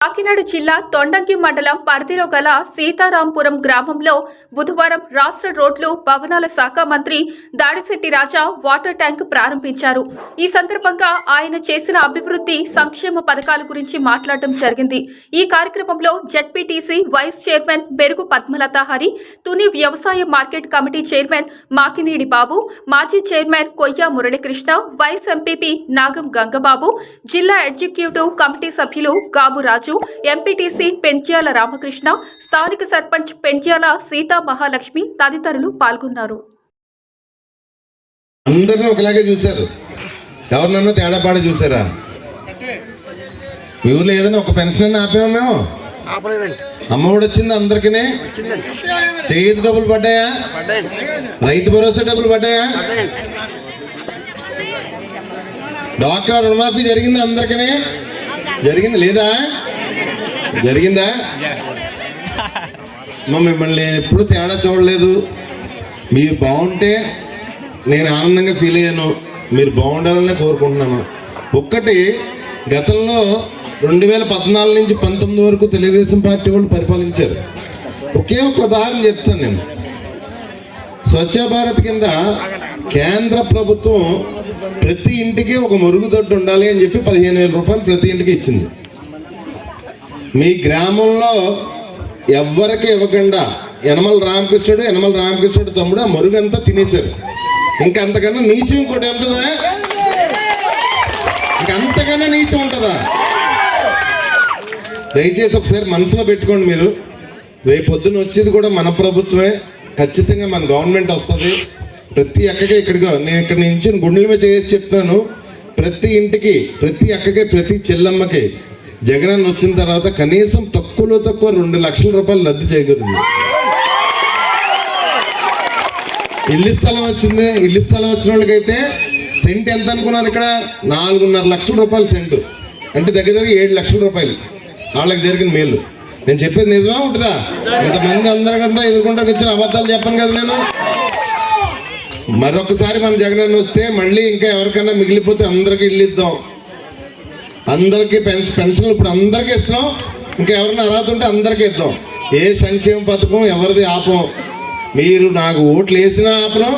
కాకినాడ జిల్లా తొండంకి మండలం పరిధిలో గల సీతారాంపురం గ్రామంలో బుధవారం రాష్ట్ర రోడ్లు భవనాల శాఖ మంత్రి దాడిశెట్టి రాజా వాటర్ ట్యాంక్ ప్రారంభించారు. ఈ సందర్భంగా ఆయన చేసిన అభివృద్ధి సంక్షేమ పథకాల గురించి మాట్లాడటం జరిగింది. ఈ కార్యక్రమంలో ZPTC vice chairman Berugu Padmalatha Hari Tuni వ్యవసాయ market committee chairman Makineedi Babu మాజీ chairman Koyya Muralikrishna vice MPP Nagam Gangababu జిల్లా ఎగ్జిక్యూటివ్ కమిటీ సభ్యులు గాబు రాజు ఎంపీటీసీ పెంట్యాల రామకృష్ణ స్థానిక సర్పంచ్ పెంట్యాల సీతా మహాలక్ష్మి తదితరులు పాల్గొన్నారు. అందరినీ ఒకలాగే చూశారు. ఎవరినన్నా తేడా పాడ చూసారా మీ ఊర్లో ఏదైనా ఒక పెన్షన్ ఆపామా మేము? అమ్మఒడి వచ్చింది అందరికీ చేతి డబ్బులు పడ్డాయా? రైతు భరోసా డబ్బులు పడ్డాయా? డాక్టర్ రుణమాఫీ జరిగింది అందరికీ జరిగింది లేదా? జరిగిందా? మా మిమ్మల్ని ఎప్పుడు తేడా చూడలేదు. మీరు బాగుంటే నేను ఆనందంగా ఫీల్ అయ్యాను. మీరు బాగుండాలని కోరుకుంటున్నాను. ఒక్కటి గతంలో రెండు వేల పద్నాలుగు నుంచి పంతొమ్మిది వరకు తెలుగుదేశం పార్టీ వాళ్ళు పరిపాలించారు. ఒకే ఒక ఉదాహరణ చెప్తాను నేను. స్వచ్ఛ భారత్ కింద కేంద్ర ప్రభుత్వం ప్రతి ఇంటికి ఒక మరుగుదొడ్డు ఉండాలి అని చెప్పి పదిహేను వేల రూపాయలు ప్రతి ఇంటికి ఇచ్చింది. మీ గ్రామంలో ఎవ్వరికి ఇవ్వకుండా యనమల రామకృష్ణుడు యనమల రామకృష్ణుడు తమ్ముడు ఆ మరుగంతా తినేశారు. ఇంకా అంతకన్నా నీచం ఇంకోటి ఉంటుందా? ఇంకా అంతకన్నా నీచం ఉంటుందా? దయచేసి ఒకసారి మనసులో పెట్టుకోండి మీరు. రేపు పొద్దున వచ్చేది కూడా మన ప్రభుత్వమే. ఖచ్చితంగా మన గవర్నమెంట్ వస్తుంది. ప్రతి అక్కకి ఇక్కడికి నేను ఇక్కడ నుంచి గుండెల మీద చేసి చెప్తాను ప్రతి ఇంటికి ప్రతి అక్కకి ప్రతి చెల్లమ్మకి జగనన్న వచ్చిన తర్వాత కనీసం తక్కువలో తక్కువ రెండు లక్షల రూపాయలు రద్దు చేయగలిగింది ఇల్లు స్థలం వచ్చింది ఇల్లు స్థలం వచ్చిన వాళ్ళకైతే సెంట్ ఎంత అనుకున్నారు ఇక్కడ? నాలుగున్నర లక్షల రూపాయలు సెంటు. అంటే దగ్గర దగ్గర ఏడు లక్షల రూపాయలు వాళ్ళకి జరిగిన మేలు. నేను చెప్పేది నిజమా ఉంటుందా? ఇంతమంది అందరికంటే ఎదుర్కొంటే వచ్చిన అబద్ధాలు చెప్పను కదా నేను. మరొకసారి మన జగన్ వస్తే మళ్ళీ ఇంకా ఎవరికైనా మిగిలిపోతే అందరికి ఇల్లు ఇద్దాం. అందరికీ పెన్షన్ పెన్షన్లు ఇప్పుడు అందరికీ ఇస్తున్నాం. ఇంకా ఎవరైనా అర్హత ఉంటే అందరికీ ఇద్దాం. ఏ సంక్షేమ పథకం ఎవరిది ఆపం? మీరు నాకు ఓట్లు వేసినా ఆపడం